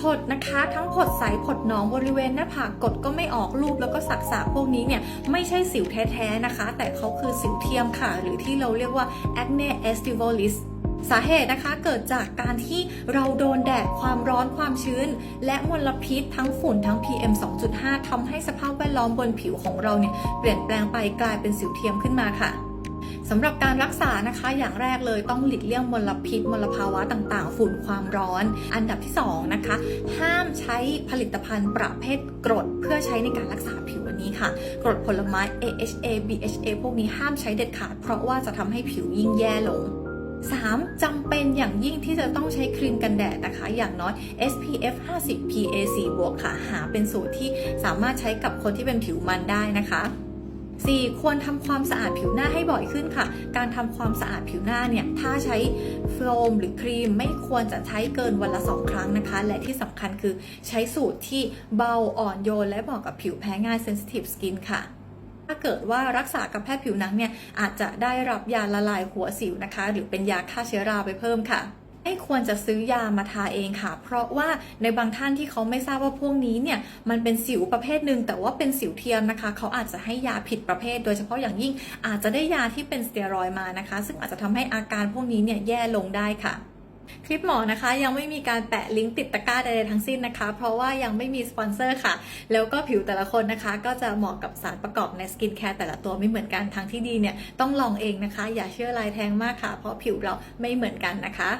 ผดนะคะทั้งผดใสผดหนองบริเวณหน้าผากกดก็ไม่ออกรูปแล้วก็สักษาพวกนี้เนี่ยไม่ใช่สิวแท้ๆนะคะ แต่เขาคือสิวเทียมค่ะ หรือที่เราเรียกว่า acne estivalis สาเหตุนะคะเกิดจากการที่เราโดนแดดความร้อนความชื้น และมลพิษทั้งฝุ่นทั้ง PM 2.5ทำให้สภาพแวดล้อมบนผิวของเราเนี่ยเปลี่ยนแปลงไปกลายเป็นสิวเทียมขึ้นมาค่ะ สำหรับการรักษานะคะอย่างแรกเลยต้องหลีกเลี่ยงมลพิษมลภาวะต่างๆ ฝุ่นความร้อน อันดับที่ 2 นะคะ ห้ามใช้ผลิตภัณฑ์ประเภทกรดเพื่อใช้ในการรักษาผิวอันนี้ค่ะ กรดผลไม้ AHA BHA พวกนี้ห้ามใช้เด็ดขาด เพราะว่าจะทำให้ผิวยิ่งแย่ลง 3. จำเป็นอย่างยิ่งที่จะต้องใช้ครีมกันแดดนะคะ อย่างน้อย SPF 50 PA 4บวกค่ะ หาเป็นสูตรที่สามารถใช้กับคนที่เป็นผิวมันได้นะคะ 4. ควรทำความสะอาดผิวหน้าให้บ่อยขึ้นค่ะ การทำความสะอาดผิวหน้าเนี่ย ถ้าใช้โฟมหรือครีมไม่ควรจะใช้เกินวันละ 2 ครั้งนะคะ และที่สำคัญคือใช้สูตรที่เบาอ่อนโยน และเหมาะกับผิวแพ้ง่าย sensitive skin ค่ะถ้าเกิดว่ารักษากับแพทย์ผิวหนังเนี่ยอาจจะได้รับยาละลายหัวสิวนะคะ หรือเป็นยาฆ่าเชื้อราไปเพิ่มค่ะ ไม่ควรจะซื้อยามาทาเองค่ะ เพราะว่าในบางท่านที่เขาไม่ทราบว่าพวกนี้เนี่ยมันเป็นสิวประเภทหนึ่งแต่ว่าเป็นสิวเทียมนะคะ เขาอาจจะให้ยาผิดประเภท โดยเฉพาะอย่างยิ่งอาจจะได้ยาที่เป็นสเตียรอยมานะคะ ซึ่งอาจจะทำให้อาการพวกนี้เนี่ยแย่ลงได้ค่ะคลิปหมอนะคะยังไม่มีการแปะลิงก์ติดตะกร้าใดๆทั้งสิ้นนะคะ เพราะว่ายังไม่มีสปอนเซอร์ค่ะ แล้วก็ผิวแต่ละคนนะคะ ก็จะเหมาะกับสารประกอบในสกินแคร์แต่ละตัวไม่เหมือนกันทางที่ดีเนี่ยต้องลองเองนะคะ อย่าเชื่อลายแทงมากค่ะ เพราะผิวเราไม่เหมือนกันนะคะ